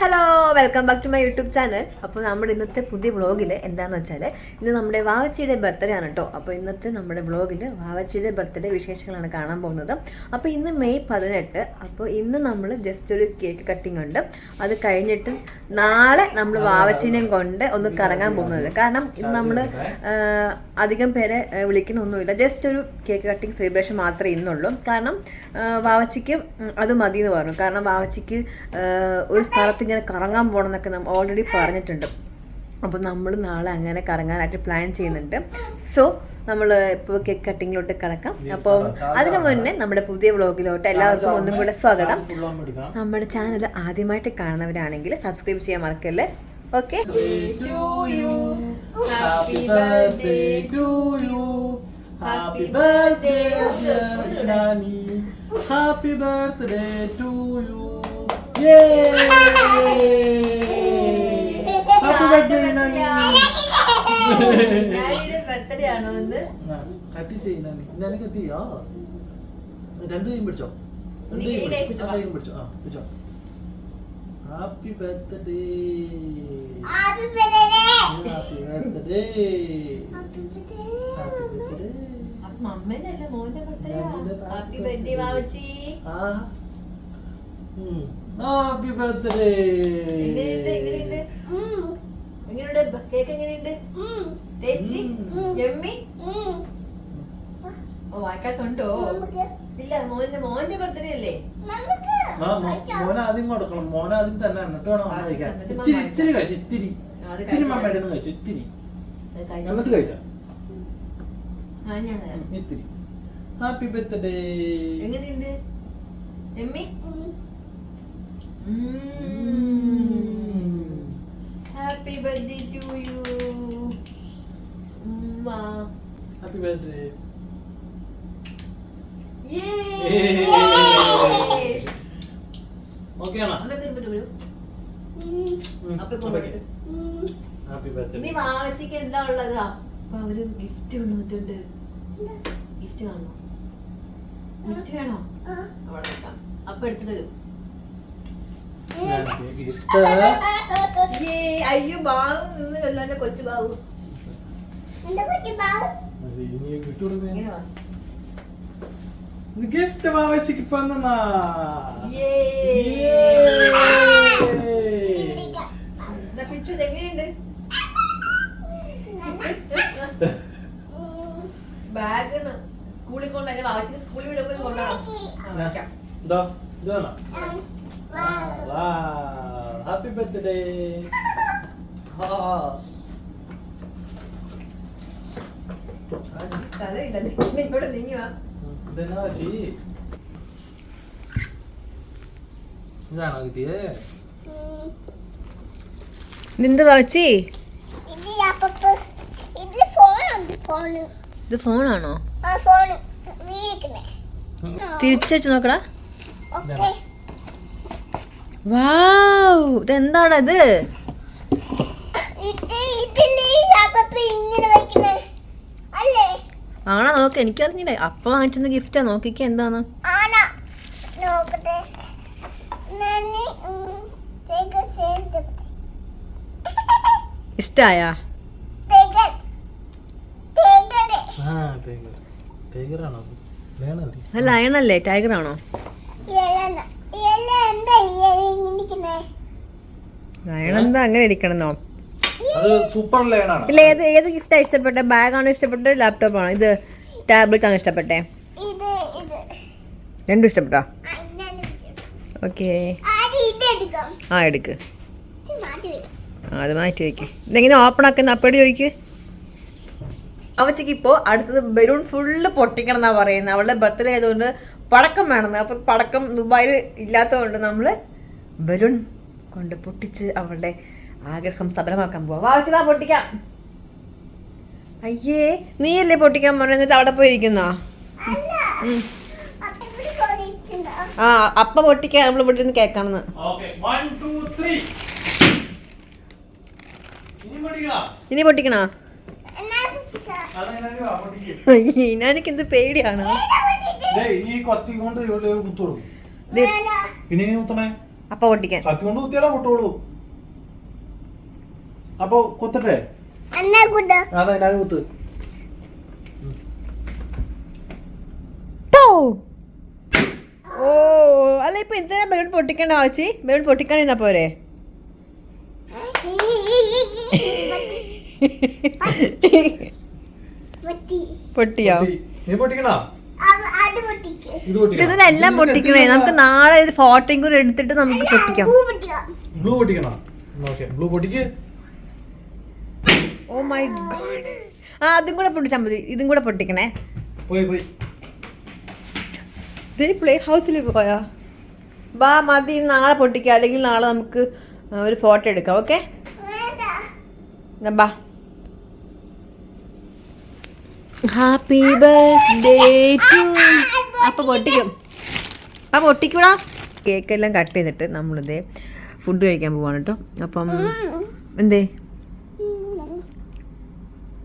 Hello welcome back to my YouTube channel അപ്പോൾ നമ്മുടെ ഇന്നത്തെ പുതിയ വ്ളോഗിൽ എന്താണെന്ന് വെച്ചാൽ ഇന്ന് നമ്മുടെ വാവച്ചിയുടെ ബർത്ത്ഡേ ആണ് കേട്ടോ അപ്പോൾ ഇന്നത്തെ നമ്മുടെ വ്ളോഗിൽ വാവച്ചിയുടെ ബർത്ത്ഡേ വിശേഷങ്ങളാണ് കാണാൻ പോകുന്നത്. അപ്പോൾ ഇന്ന് മെയ് പതിനെട്ട് അപ്പോൾ ഇന്ന് നമ്മൾ ജസ്റ്റ് ഒരു കേക്ക് കട്ടിംഗ് ഉണ്ട്. അത് കഴിഞ്ഞിട്ട് നാളെ നമ്മൾ വാവച്ചിനെയും കൊണ്ട് ഒന്ന് കറങ്ങാൻ പോകുന്നത്. കാരണം ഇന്ന് നമ്മൾ അധികം പേരെ വിളിക്കുന്നൊന്നുമില്ല ജസ്റ്റ് ഒരു കേക്ക് കട്ടിംഗ് സെലിബ്രേഷൻ മാത്രമേ ഇന്നുള്ളൂ. കാരണം വാവച്ചിക്ക് അത് മതി എന്ന് പറഞ്ഞു. കാരണം വാവച്ചിക്ക് ഒരു സ്ഥലത്ത് ഇങ്ങനെ കറങ്ങാൻ പോകണം എന്നൊക്കെ നമ്മൾ ഓൾറെഡി പറഞ്ഞിട്ടുണ്ട്. അപ്പോൾ നമ്മൾ നാളെ അങ്ങനെ കറങ്ങാനായിട്ട് പ്ലാൻ ചെയ്യുന്നുണ്ട്. സോ നമ്മൾ ഇപ്പോൾ കേക്ക് കട്ടിങ്ങിലോട്ട് കിടക്കാം. അപ്പോൾ അതിനു മുന്നേ നമ്മുടെ പുതിയ വ്ളോഗിലോട്ട് എല്ലാവർക്കും ഒന്നും കൂടെ സ്വാഗതം. നമ്മുടെ ചാനൽ ആദ്യമായിട്ട് കാണുന്നവരാണെങ്കിൽ സബ്സ്ക്രൈബ് ചെയ്യാൻ മറക്കല്ലേ? Okay Happy birthday. Happy birthday to you. Birthday ആണോ എന്ന് കട്ടി ചെയ്യ് കട്ടിയോ? കൈയും പിടിച്ചോ? രണ്ട് നീ കൈയും പിടിച്ചോ. ആ, കൈയും പിടിച്ചോ? ആ പിടിച്ചോ. Happy birthday Happy birthday. Happy birthday happy birthday മമ്മേനല്ല മോന്റെ ബർത്ത്ഡേ ഹാപ്പി. ബർത്ത്ഡേ വാവച്ചി. ഹാപ്പി ബർത്ത്ഡേ എങ്ങനെയുണ്ട് കേക്ക് എങ്ങനെയുണ്ട്? ടേസ്റ്റി. എമ്മി. ഓ വായിക്കാത്തുണ്ടോ ഇല്ല മോന്റെ മോന്റെ ബർത്ത്ഡേ അല്ലേ? നമുക്ക് മോന ആദ്യം കൊടുക്കണം. മോന ആദ്യം തന്നെ എന്നിട്ട് വേണം അമ്മ കഴിക്കാൻ. ഇത്തിരി ഇത്തിരി കഴിച്ചു ഇത്തിരി. അത് ഇത്തിരി. മമ്മയുടെ നിന്ന് കഴിച്ചു ഇത്തിരി. എന്നിട്ട് കഴിച്ചോ. ഇത്തിരി. ഹാപ്പി ബർത്ത്ഡേ എങ്ങനെയുണ്ട്? Emmy happy birthday to you happy birthday okay ആണോ അപ്പൊ കൊണ്ടുപോയിട്ട് ഹാപ്പി ബർത്ത്ഡേ ഇനി വാവച്ചിക്ക് എന്താ ഉള്ളത്? അപ്പൊ അവർ ഗിഫ്റ്റ് കൊണ്ടുവന്നിട്ടുണ്ട്. ഗിഫ്റ്റ് കാണോ ഗിഫ്റ്റ് വേണോ? അവിടെ അപ്പൊ എടുത്തു തരും ഗിഫ്റ്റ് ഏയ്, അയ്യോ ബാബു നിന്ന് കൊല്ലാന്റെ കൊച്ചു ബാബു ഗിഫ്റ്റ് വാവച്ചിക്ക് പന്നാ ഇത് എങ്ങനെയുണ്ട്? ബാഗ് സ്കൂളിൽ കൊണ്ടുപോയി വാവച്ചിന് സ്കൂളിൽ വിടുമ്പോ ഇത് കൊണ്ടുപോകാം ഇതോ Happy birthday! ഹാപ്പി ബർത്ത്ഡേ സ്ഥലമില്ല നീ ഇങ്ങോട്ട് നീങ്ങി വാ ഇതെന്നാ ചീ ഇതാണോ കിട്ടിയേ നിന്ത് വാവച്ചി? ഇത് അപ്പപ്പ് ഇത് ഫോണുണ്ട് ഫോണ്. ഇത് ഫോണാണോ? ആ ഫോണ്. തിരിച്ചു നോക്കടാ. ഓക്കെ. വാവ് ഇതെന്താടാ ഇത് ഇത് ഇതിൽ അപ്പപ്പ് ഇങ്ങനെ വെക്കണേ അല്ലേ? ആണോ നോക്ക് എനിക്കറിഞ്ഞില്ല അപ്പ വാങ്ങിച്ചെന്ന ഗിഫ്റ്റാ നോക്കിക്ക ഇഷ്ടായാ? വേണല്ലേ അത് ലയണല്ലേ ടൈഗർ ആണോ എന്താ അങ്ങനെ ഇരിക്കണമെന്നോ അത് സൂപ്പർ ലേണാണ് ഇല്ല ഏത് ഏത് ഗിഫ്റ്റാ ഇഷ്ടപ്പെട്ടെ ബാഗാണോ ഇഷ്ടപ്പെട്ടെ ലാപ്ടോപ്പ് ആണോ? ഇത് ടാബ്ലറ്റ് ആണോ ഇഷ്ടപ്പെട്ടെ? രണ്ടും ഇഷ്ടപ്പെട്ടോ? ഓക്കെ എടുക്കാം. ആ എടുക്ക്. ഇത് മാറ്റി വെക്കാം. ആ അത് മാറ്റി വയ്ക്ക് ഇതെങ്ങനെ ഓപ്പൺ ആക്കുന്ന അപ്പടി ചോദിക്ക്. അവച്ചക്ക് ഇപ്പോ അടുത്തത് ബലൂൺ ഫുള്ള് പൊട്ടിക്കണം എന്നാ പറയുന്നത് അവളുടെ ബർത്ത്ഡേ ആയതുകൊണ്ട് പടക്കം വേണം. അപ്പൊ പടക്കം ദുബായിൽ ഇല്ലാത്തതുകൊണ്ട് നമ്മൾ ബലൂൺ കൊണ്ട് പൊട്ടിച്ച് അവളുടെ ആഗ്രഹം സബലമാക്കാൻ പോവാ. പൊട്ടിക്കാം. അയ്യേ നീയല്ലേ പൊട്ടിക്കാൻ പറഞ്ഞ എന്നിട്ട് അവിടെ പോയിരിക്കുന്നോ? ആ അപ്പ പൊട്ടിക്കാൻ നമ്മൾ ഇവിടെ നിന്ന് കേൾക്കണമെന്ന് ഇനി പൊട്ടിക്കണോ? ഇനാനിക്ക് എന്ത് പേടിയാണ്? ഇനി കൊത്തി കൊണ്ട് ഇവിടെ കുത്തു ദേ, ഞാനാ. പിന്നെ ഇനി കുത്തണേ? അപ്പൊ പൊട്ടിക്കാൻ. കത്തി കൊണ്ട് കുത്തിയാലോ പൊട്ടോളൂ അപ്പൊ കുത്തട്ടെ? അതാ ഞാൻ കുത്ത്. ഓ അല്ല ഇപ്പൊ എന്തിനാ ബലൂൺ പൊട്ടിക്കണ്ട ആവശ്യ ബലൂൺ പൊട്ടിക്കാണ്ടിരുന്നാ പോരെ? പൊട്ടിയോ പൊട്ടി. നീ പൊട്ടിക്കണോ? പൊട്ടിക്ക് ഇത് പൊട്ടിക്കണം ഇതിനെല്ലാം പൊട്ടിക്കണേ. നമുക്ക് നാളെ ഒരു ഫോട്ടോയും കൂടെ എടുത്തിട്ട് നമുക്ക് പൊട്ടിക്കാം. ബ്ലൂ പൊട്ടിക്കണം? ഓക്കെ. ബ്ലൂ പൊട്ടിക്ക്. ഓ മൈ ഗോഡ് ആ അതും കൂടെ പൊട്ടിച്ചാൽ മതി. ഇതും കൂടെ പൊട്ടിക്കണേ. പോയി പോയി. പ്ലേ ഹൗസിൽ പോയാ. ബാ മതി. നാളെ പൊട്ടിക്കാം. അല്ലെങ്കിൽ നാളെ നമുക്ക് ഒരു ഫോട്ടോ എടുക്കാം. ഓക്കെ? ബാ. ഹാപ്പി ബർത്ത്ഡേ ടു അപ്പൊ പൊട്ടിക്കും. അപ്പം പൊട്ടിക്കൂടാ. കേക്കെല്ലാം കട്ട് ചെയ്തിട്ട് നമ്മളിത് ഫുഡ് കഴിക്കാൻ പോവാണ് കേട്ടോ അപ്പം എന്തേ?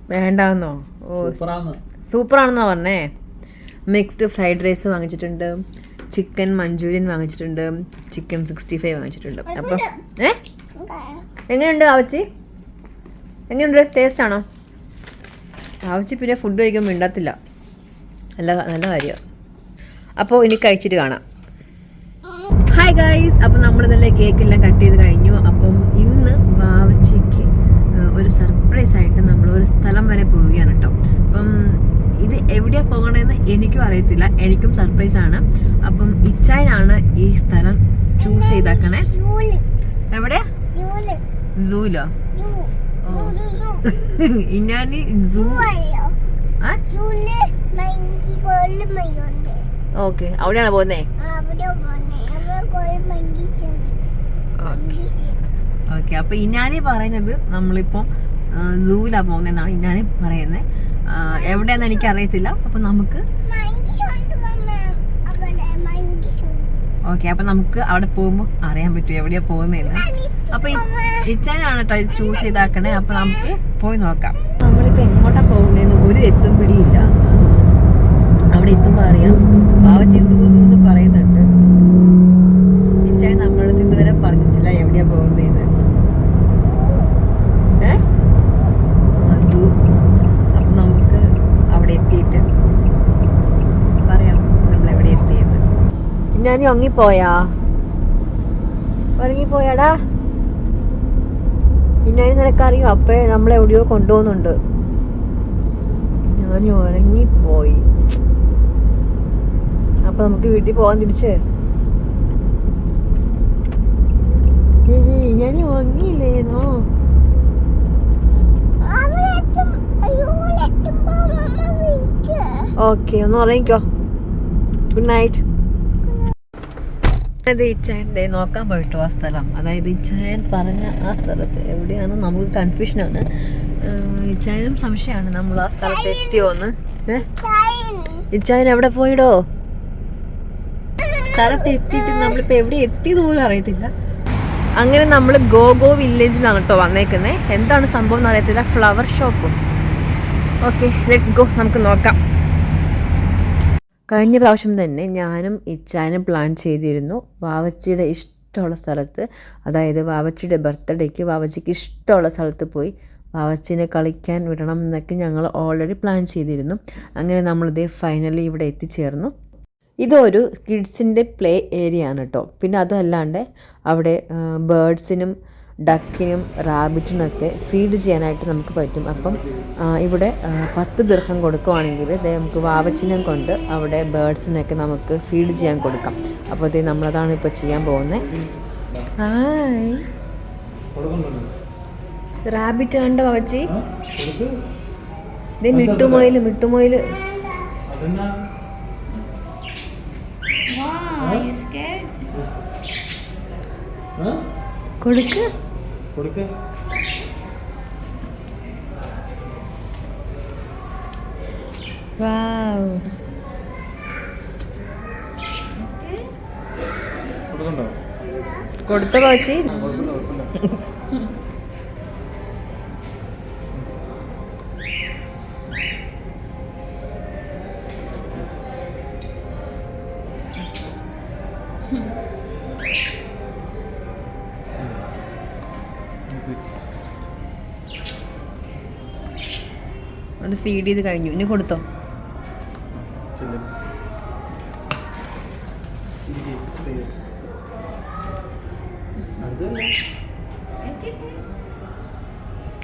വേണ്ടാന്നോ? ഓ സൂപ്പറാണെന്നാ പറഞ്ഞേ. മിക്സ്ഡ് ഫ്രൈഡ് റൈസ് വാങ്ങിച്ചിട്ടുണ്ട്. ചിക്കൻ മഞ്ചൂരിയൻ വാങ്ങിച്ചിട്ടുണ്ട്. ചിക്കൻ സിക്സ്റ്റി ഫൈവ് വാങ്ങിച്ചിട്ടുണ്ട്. അപ്പം ഏ? എങ്ങനെയുണ്ട് ആവച്ചി? എങ്ങനെയുണ്ട്? ടേസ്റ്റ് ആണോ? ആവച്ചി പിന്നെ ഫുഡ് കഴിക്കുമ്പോൾ മിണ്ടത്തില്ല നല്ല നല്ല കാര്യമാണ് അപ്പോൾ ഇനി കഴിച്ചിട്ട് കാണാം. ഹായ് ഗൈസ് അപ്പം നമ്മൾ ഇന്നലെ കേക്ക് എല്ലാം കട്ട് ചെയ്ത് കഴിഞ്ഞു. അപ്പം ഇന്ന് വാവച്ചിക്ക് ആ, ഒരു സർപ്രൈസ് ആയിട്ട് നമ്മൾ ഒരു സ്ഥലം വരെ പോവുകയാണ് കേട്ടോ അപ്പം ഇത് എവിടെയാണ് പോകണമെന്ന് എനിക്കും അറിയത്തില്ല. എനിക്കും സർപ്രൈസ് ആണ്. അപ്പം ഇച്ചായനാണ് ഈ സ്ഥലം ചൂസ് ചെയ്താക്കണേ. എവിടെ ജൂലോ സൂലോ ജൂ. ജൂ ജൂ ഇന്നാനി സൂ ജൂലോ ആ ഓക്കെ. അവിടെയാണ് പോകുന്നേ? ഓക്കെ. അപ്പൊ ഇന്നാനി പറയുന്നത് നമ്മളിപ്പം സൂലാ പോകുന്നതെന്നാണ് ഇന്നാനി പറയുന്നത് എവിടെയാന്ന് എനിക്ക് അറിയത്തില്ല അപ്പൊ നമുക്ക് ഓക്കെ. അപ്പൊ നമുക്ക് അവിടെ പോകുമ്പോൾ അറിയാൻ പറ്റും എവിടെയാ പോകുന്നതെന്ന് അപ്പൊ ഇച്ചാനാണ് കേട്ടോ ഇത് ചൂസ് ചെയ്താക്കണേ. അപ്പൊ നമുക്ക് പോയി നോക്കാം. നമ്മളിപ്പോ എങ്ങോട്ടാ പോകുന്നതെന്ന് ഒരു എത്തും പിടിയില്ല. അവിടെ എത്തുമ്പോ അറിയാം. ബാവച്ചി സൂസു എന്ന് പറയുന്നുണ്ട്. അടുത്ത് ഇതുവരെ പറഞ്ഞിട്ടില്ല എവിടെയാ പോകുന്നതെന്ന് ഏ? സൂ നമുക്ക് അവിടെ എത്തിയിട്ട് പറയാം നമ്മൾ എവിടെ ഉറങ്ങിപ്പോയാടാ? പിന്നെ നിനക്കറിയോ? അപ്പേ നമ്മളെവിടെയോ കൊണ്ടുപോകുന്നുണ്ട്. ഞാൻ ഉറങ്ങിപ്പോയി. അപ്പൊ നമുക്ക് വീട്ടിൽ പോകാൻ തിരിച്ച്. ഞാൻ എത്തുമ്പോ ഓക്കെ ഒന്ന് ഉറങ്ങിക്കോ. ഗുഡ് നൈറ്റ് അത് ഇച്ചായന്റെ നോക്കാൻ പോയിട്ടു ആ സ്ഥലം. അതായത് ഇച്ചായൻ പറഞ്ഞ ആ സ്ഥലത്ത് എവിടെയാണ് നമുക്ക് കൺഫ്യൂഷനാണ് ഇച്ചായനും സംശയമാണ് നമ്മൾ ആ സ്ഥലത്ത് എത്തിയോന്ന്. ഇച്ചായൻ എവിടെ പോയിടോ? സ്ഥലത്ത് എത്തിയിട്ട് നമ്മളിപ്പോൾ എവിടെ എത്തിയത് പോലും അറിയത്തില്ല. അങ്ങനെ നമ്മൾ ഗോ ഗോ വില്ലേജിലാണ് കേട്ടോ വന്നേക്കുന്നത് എന്താണ് സംഭവം എന്ന് അറിയത്തില്ല. ഫ്ലവർ ഷോപ്പും ഓക്കെ ലെറ്റ്സ് ഗോ നമുക്ക് നോക്കാം. കഴിഞ്ഞ പ്രാവശ്യം തന്നെ ഞാനും ഇച്ചാനും പ്ലാൻ ചെയ്തിരുന്നു. വാവച്ചിയുടെ ഇഷ്ടമുള്ള സ്ഥലത്ത് അതായത് വാവച്ചിയുടെ ബർത്ത്ഡേക്ക് വാവച്ചിക്ക് ഇഷ്ടമുള്ള സ്ഥലത്ത് പോയി വാവച്ചിനെ കളിക്കാൻ വിടണം എന്നൊക്കെ ഞങ്ങൾ ഓൾറെഡി പ്ലാൻ ചെയ്തിരുന്നു. അങ്ങനെ നമ്മളിത് ഫൈനലി ഇവിടെ എത്തിച്ചേർന്നു. ഇതൊരു കിഡ്സിന്റെ പ്ലേ ഏരിയ ആണ് കേട്ടോ. പിന്നെ അതല്ലാണ്ട് അവിടെ ബേഡ്സിനും ഡക്കിനും റാബിറ്റിനൊക്കെ ഫീഡ് ചെയ്യാനായിട്ട് നമുക്ക് പറ്റും. അപ്പം ഇവിടെ പത്ത് ദീർഘം കൊടുക്കുവാണെങ്കിൽ നമുക്ക് വാവച്ചിനെ കൊണ്ട് അവിടെ ബേഡ്സിനൊക്കെ നമുക്ക് ഫീഡ് ചെയ്യാൻ കൊടുക്കാം. അപ്പോൾ ഇത് നമ്മളതാണ് ഇപ്പോൾ ചെയ്യാൻ പോകുന്നത്. ഹായ്. റാബിറ്റ് കണ്ട വാവച്ചി? ഇത് മിട്ടുമൊയിൽ മിട്ടുമൊയിൽ. കൊടുക്ക്. കൊടുക്ക്. വാവ്. കൊടുക്കണ്ടോ? കൊടുത്ത വാവച്ചി ഫീഡ് ചെയ്ത് കഴിഞ്ഞു ഇനി കൊടുത്തോ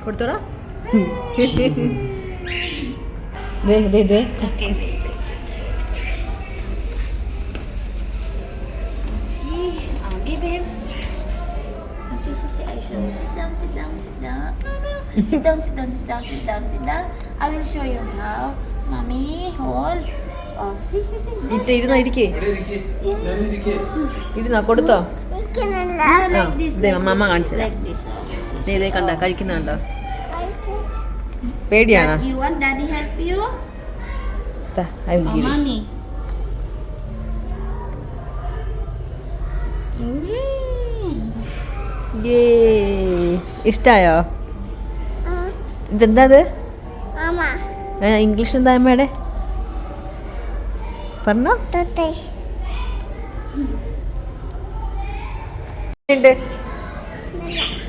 കൊടുത്തോടാ oh. Ah. I will show you how. Mommy, hold. Oh, see, see, see. ഇട്ട് ഇരുന്നോ. ഇരിക്കേ. ഇരുന്നോ കൊടുത്തോ Ah, like this. They, like mama this, കാണിച്ചു തരാം. Like this. Oh, see, they see. ദേ കണ്ട Oh. കഴിക്കുന്ന കണ്ടോ പേടിയാണോ You want daddy help you? I will Oh, give mommy. Yay. ഇഷ്ടായോ ഇതെന്താ Mama, ഇംഗ്ലീഷ് എന്താ അമ്മയുടെ? പറഞ്ഞോ.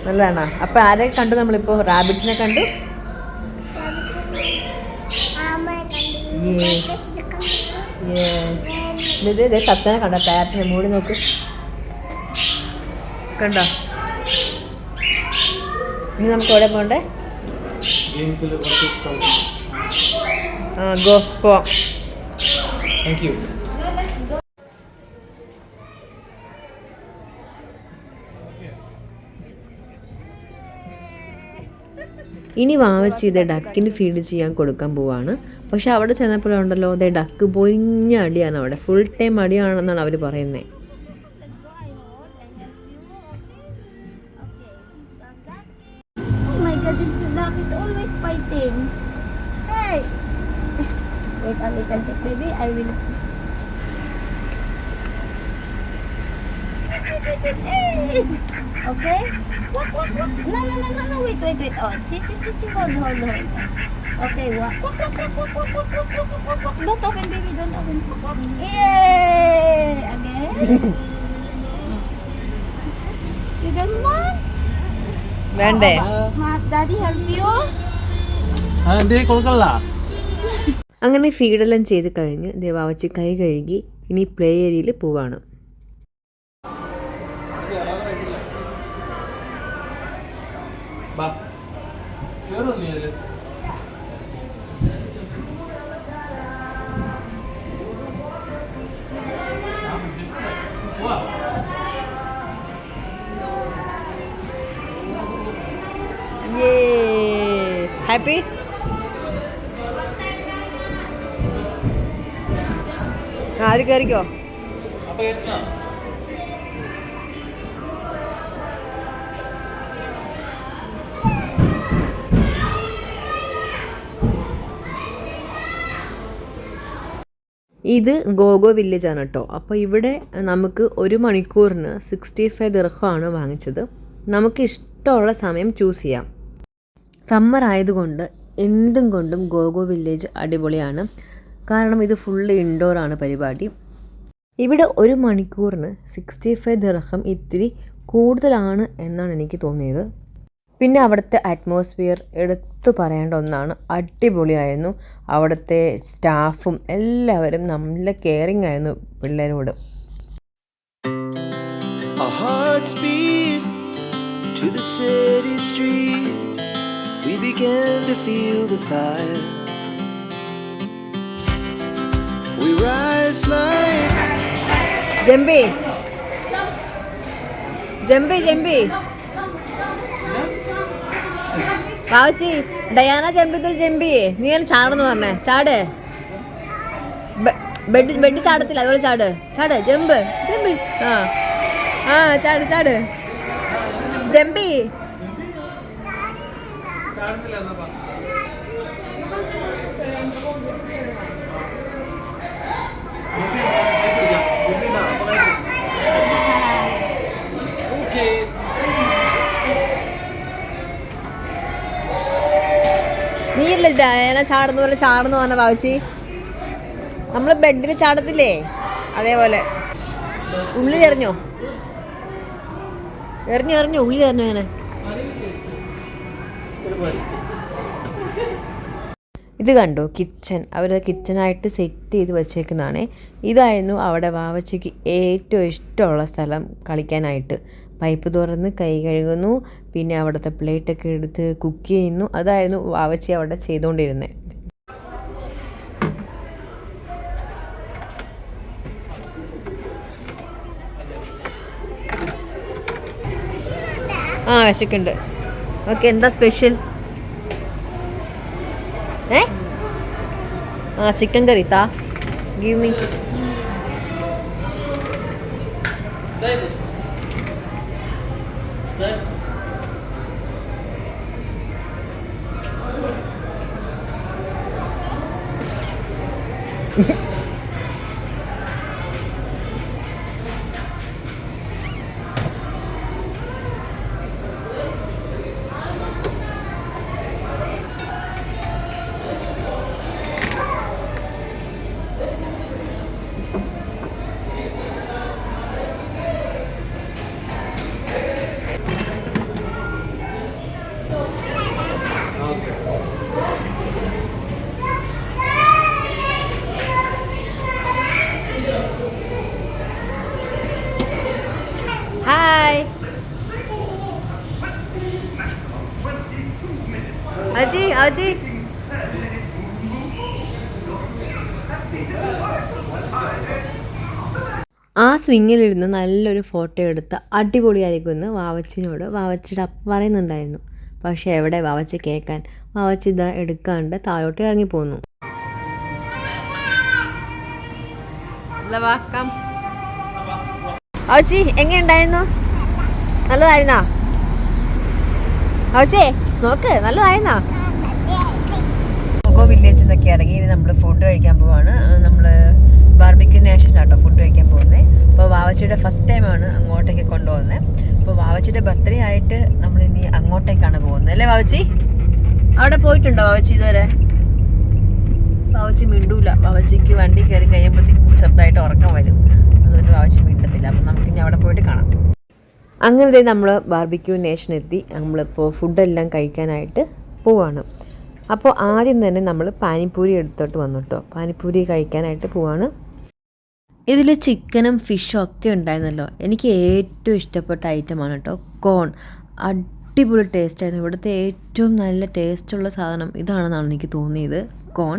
നല്ലതാണോ? അപ്പൊ ആരെ കണ്ടു നമ്മളിപ്പോ? റാബിറ്റിനെ കണ്ടു? ഇത് തത്തനെ കണ്ടോ? പാറ്റിനെ മൂടി നോക്ക്. കണ്ടോ? ഇനി നമുക്ക് എവിടെ കളിക്കണം. ആ ഗോ പോവാം. Thank you. ഇനി വാങ്ങിച്ച് ഇത് ഡക്കിന് ഫീഡ് ചെയ്യാൻ കൊടുക്കാൻ പോവാണ്. പക്ഷെ അവിടെ ചെന്നപ്പോഴുണ്ടല്ലോ അതേ ഡക്ക് പൊരിഞ്ഞ അടിയാണ് അവിടെ. ഫുൾ ടൈം അടിയാണെന്നാണ് അവർ പറയുന്നത് little bit, baby. I will. Wait, wait, wait, wait. Hey! Okay? Walk, walk, walk. No, no, no, no, no. Wait, wait, wait. Oh, see, see, see, see. Hold, hold, hold. Okay, walk. Walk, walk, walk, walk, walk, walk, walk, walk, walk, walk. Don't open, baby. Don't open. Yay! Again. You don't want? വേണ്ടേ Must daddy help you? ആ എന്തേ കൊടുക്കല്ല അങ്ങനെ ഫീഡെല്ലാം ചെയ്ത് കഴിഞ്ഞ് ദേവാവച്ചി കൈ കഴുകി ഇനി play ഏരിയയിൽ പോവാണ്. ഹാപ്പി ആര് കയറിക്കോ ഇത് ഗോഗോ വില്ലേജ് ആണ് കേട്ടോ അപ്പോൾ ഇവിടെ നമുക്ക് ഒരു മണിക്കൂറിന് സിക്സ്റ്റി ഫൈവ് ദിർഹമാണ് വാങ്ങിച്ചത്. നമുക്ക് ഇഷ്ടമുള്ള സമയം ചൂസ് ചെയ്യാം. സമ്മർ ആയതുകൊണ്ട് എന്തും കൊണ്ടും ഗോഗോ വില്ലേജ് അടിപൊളിയാണ്. കാരണം ഇത് ഫുള്ള് ഇൻഡോറാണ് പരിപാടി ഇവിടെ ഒരു മണിക്കൂറിന് സിക്സ്റ്റി ഫൈവ് ദിർഹം ഇത്തിരി കൂടുതലാണ് എന്നാണ് എനിക്ക് തോന്നിയത് പിന്നെ അവിടുത്തെ അറ്റ്മോസ്ഫിയർ എടുത്തു പറയേണ്ട ഒന്നാണ് അടിപൊളിയായിരുന്നു അവിടുത്തെ സ്റ്റാഫും എല്ലാവരും നല്ല കെയറിങ് ആയിരുന്നു പിള്ളേരോട് to the city streets. We began to feel the fire. ജമ്പി ജമ്പി ജമ്പി ബാവച്ചി ഡയാന ജമ്പിത്തൊരു ജമ്പിയേ നീ അല്ല ചാടെന്ന് പറഞ്ഞേ. ചാട്. ബെഡ് ബെഡ് ചാടത്തില്ല. അതുപോലെ ചാട്. ചാട്. ജമ്പ് ജമ്പി ആ. ആ ചാട് ചാട്. ജമ്പി നീ ചാടുന്ന പോലെ ചാടുന്നു പറഞ്ഞ പാവച്ചി? നമ്മൾ ബെഡിൽ ചാടത്തില്ലേ? അതേപോലെ. ഉള്ളിൽ എറിഞ്ഞോ? എറിഞ്ഞു എറിഞ്ഞു ഉള്ളിൽ എറിഞ്ഞു അങ്ങനെ ഇത് കണ്ടോ? കിച്ചൺ അവർ കിച്ചണായിട്ട് സെറ്റ് ചെയ്ത് വെച്ചേക്കുന്നതാണ്. ഇതായിരുന്നു അവിടെ വാവച്ചയ്ക്ക് ഏറ്റവും ഇഷ്ടമുള്ള സ്ഥലം കളിക്കാനായിട്ട്. പൈപ്പ് തുറന്ന് കൈ കഴുകുന്നു. പിന്നെ അവിടുത്തെ പ്ലേറ്റൊക്കെ എടുത്ത് കുക്ക് ചെയ്യുന്നു. അതായിരുന്നു വാവച്ചി അവിടെ ചെയ്തുകൊണ്ടിരുന്നത് ആ വിശക്കുണ്ട്. ഓക്കെ എന്താ സ്പെഷ്യൽ ഏ? ആ ചിക്കൻ കറി താ. ഗീവ് മീ അജി അജി. ആ സ്വിങ്ങിലിരുന്ന് നല്ലൊരു ഫോട്ടോ എടുത്ത് അടിപൊളിയായിരിക്കും എന്ന് വാവച്ചിനോട് വാവച്ചിയുടെ അപ്പ പറയുന്നുണ്ടായിരുന്നു. പക്ഷേ എവിടെ വാവച്ചി കേൾക്കാൻ? വാവച്ചി ഇതാ എടുക്കാണ്ട് താഴോട്ട് ഇറങ്ങി പോന്നു. ഔച്ചി എങ്ങനെയുണ്ടായിരുന്നു? നല്ലതായിരുന്നോ? ഔച്ചേ നോക്ക് നല്ലതായിരുന്നോ? കൊക്കോ വില്ലേജ് എന്നൊക്കെ ഇറങ്ങി ഇനി നമ്മൾ ഫുഡ് കഴിക്കാൻ പോവാണ്. നമ്മൾ ബാർബിക്യൂ ആട്ടോ ഫുഡ് കഴിക്കാൻ പോകുന്നത് അപ്പോൾ വാവച്ചിയുടെ ഫസ്റ്റ് ടൈമാണ് അങ്ങോട്ടേക്ക് കൊണ്ടുപോകുന്നത് അപ്പോൾ വാവച്ചിയുടെ ബർത്ത്ഡേ ആയിട്ട് നമ്മൾ ഇനി അങ്ങോട്ടേക്കാണ് പോകുന്നത്. അല്ലേ വാവച്ചി? അവിടെ പോയിട്ടുണ്ടോ വാവച്ചി ഇതുവരെ? വാവച്ചി മിണ്ടൂല. വാവച്ചിക്ക് വണ്ടി കയറി കഴിയുമ്പോഴത്തേക്കും ചെറുതായിട്ട് ഉറക്കം വരും. അതുകൊണ്ട് വാവച്ചി മിണ്ടത്തില്ല. അപ്പം നമുക്ക് ഇനി അവിടെ പോയിട്ട് കാണാം. അങ്ങനെ നമ്മൾ ബാർബിക്യൂ നേഷൻ എത്തി നമ്മളിപ്പോൾ ഫുഡെല്ലാം കഴിക്കാനായിട്ട് പോവാണ്. അപ്പോൾ ആദ്യം തന്നെ നമ്മൾ പാനിപ്പൂരി എടുത്തോട്ട് വന്നു കേട്ടോ പാനിപ്പൂരി കഴിക്കാനായിട്ട് പോവാണ്. ഇതിൽ ചിക്കനും ഫിഷും ഒക്കെ ഉണ്ടായിരുന്നല്ലോ. എനിക്ക് ഏറ്റവും ഇഷ്ടപ്പെട്ട ഐറ്റമാണ് കേട്ടോ കോൺ അടിപൊളി ടേസ്റ്റായിരുന്നു ഇവിടുത്തെ ഏറ്റവും നല്ല ടേസ്റ്റുള്ള സാധനം ഇതാണെന്നാണ് എനിക്ക് തോന്നിയത് കോൺ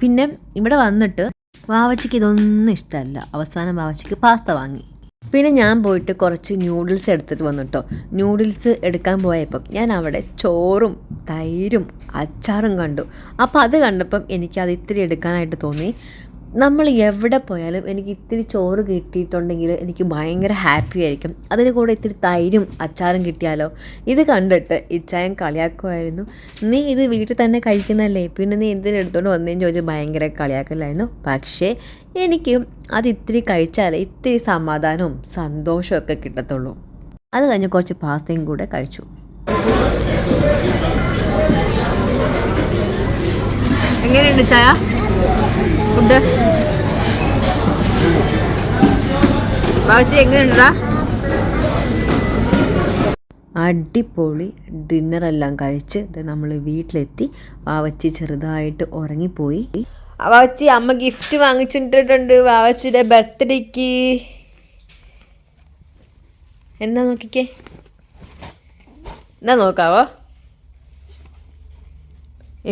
പിന്നെ ഇവിടെ വന്നിട്ട് വാവച്ചയ്ക്ക് ഇതൊന്നും ഇഷ്ടമല്ല അവസാനം വാവച്ചയ്ക്ക് പാസ്ത വാങ്ങി. പിന്നെ ഞാൻ പോയിട്ട് കുറച്ച് ന്യൂഡിൽസ് എടുത്തിട്ട് വന്നു കേട്ടോ ന്യൂഡിൽസ് എടുക്കാൻ പോയപ്പം ഞാൻ അവിടെ ചോറും തൈരും അച്ചാറും കണ്ടു. അപ്പോൾ അത് കണ്ടപ്പം എനിക്കത് ഇത്തിരി എടുക്കാനായിട്ട് തോന്നി. നമ്മൾ എവിടെ പോയാലും എനിക്ക് ഇത്തിരി ചോറ് കിട്ടിയിട്ടുണ്ടെങ്കിൽ എനിക്ക് ഭയങ്കര ഹാപ്പി ആയിരിക്കും. അതിന് കൂടെ ഇത്തിരി തൈരും അച്ചാറും കിട്ടിയാലോ? ഇത് കണ്ടിട്ട് ഇച്ചായം കളിയാക്കുമായിരുന്നു നീ ഇത് വീട്ടിൽ തന്നെ കഴിക്കുന്നല്ലേ പിന്നെ നീ എന്തിനു എടുത്തോണ്ട് വന്നേന്ന് ചോദിച്ച് ഭയങ്കര കളിയാക്കലായിരുന്നു. പക്ഷേ എനിക്ക് അത് ഇത്തിരി കഴിച്ചാൽ ഇത്തിരി സമാധാനവും സന്തോഷവും ഒക്കെ കിട്ടത്തുള്ളൂ. അത് കഴിഞ്ഞ് കുറച്ച് പാസ്തയും കൂടെ കഴിച്ചു. എങ്ങനെയുണ്ട് ചായ ഫുഡ്. ബാബുച്ചി എങ്ങനെയുണ്ടാ? അടിപൊളി ഡിന്നറെല്ലാം കഴിച്ച് നമ്മൾ വീട്ടിലെത്തി. വാവച്ചി ചെറുതായിട്ട് ഉറങ്ങിപ്പോയി. വാവച്ചി അമ്മ ഗിഫ്റ്റ് വാങ്ങിച്ചിട്ടിട്ടുണ്ട് വാവച്ചിയുടെ ബർത്ത്ഡേക്ക്. എന്താ നോക്കിക്കേ? എന്നാ നോക്കാവോ?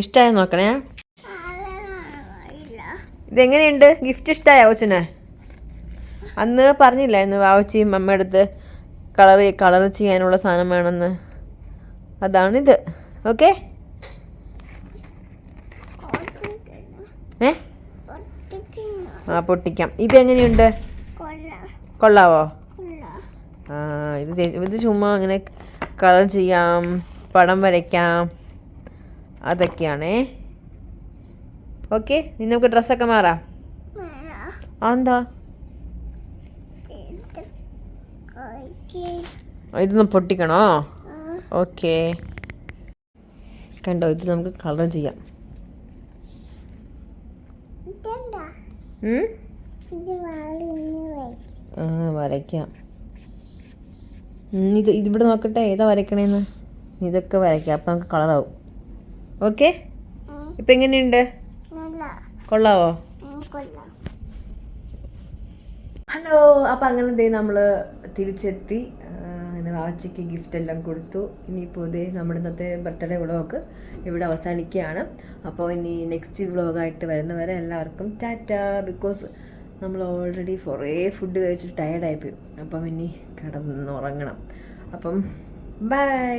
ഇഷ്ടമായി നോക്കണേ? ഇതെങ്ങനെയുണ്ട്? ഗിഫ്റ്റ് ഇഷ്ടമായോ കൊച്ചിന് അന്ന് പറഞ്ഞില്ലായിരുന്നു വാവച്ചിയും അമ്മയുടെ അടുത്ത് കളർ കളർ ചെയ്യാനുള്ള സാധനം വേണമെന്ന്. അതാണിത്. ഓക്കെ ഏ ആ പൊട്ടിക്കാം. ഇതെങ്ങനെയുണ്ട് കൊള്ളാവോ? ആ ഇത് ഇത് ചുമ്മാ അങ്ങനെ കളർ ചെയ്യാം പടം വരയ്ക്കാം അതൊക്കെയാണേ. ഓക്കെ ഇനി നമുക്ക് ഡ്രസ്സൊക്കെ മാറാം. എന്താ ഇതൊന്ന് പൊട്ടിക്കണോ? ഓക്കെ. കണ്ടോ ഇത് നമുക്ക് കളർ ചെയ്യാം? ആ വരയ്ക്കാം. ഇത് ഇതിവിടെ നോക്കട്ടെ ഏതാ വരയ്ക്കണേന്ന്? ഇതൊക്കെ വരയ്ക്കാം അപ്പം നമുക്ക് കളറാവും ഓക്കെ? ഇപ്പം എങ്ങനെയുണ്ട്? കൊള്ളാവോ? ഹലോ അപ്പം അങ്ങനെ ദേ നമ്മൾ തിരിച്ചെത്തി. വാച്ചയ്ക്ക് വാവച്ചയ്ക്ക് ഗിഫ്റ്റ് എല്ലാം കൊടുത്തു. ഇനിയിപ്പോൾ ദേ നമ്മുടെ ഇന്നത്തെ ബർത്ത്ഡേ വ്ളോഗ് ഇവിടെ അവസാനിക്കുകയാണ്. അപ്പോൾ ഇനി നെക്സ്റ്റ് വ്ളോഗായിട്ട് വരുന്നവരെ എല്ലാവർക്കും ടാറ്റ. ബിക്കോസ് നമ്മൾ ഓൾറെഡി കുറേ ഫുഡ് കഴിച്ചിട്ട് ടയർഡായിപ്പോയി അപ്പം ഇനി കിടന്നുറങ്ങണം. അപ്പം ബൈ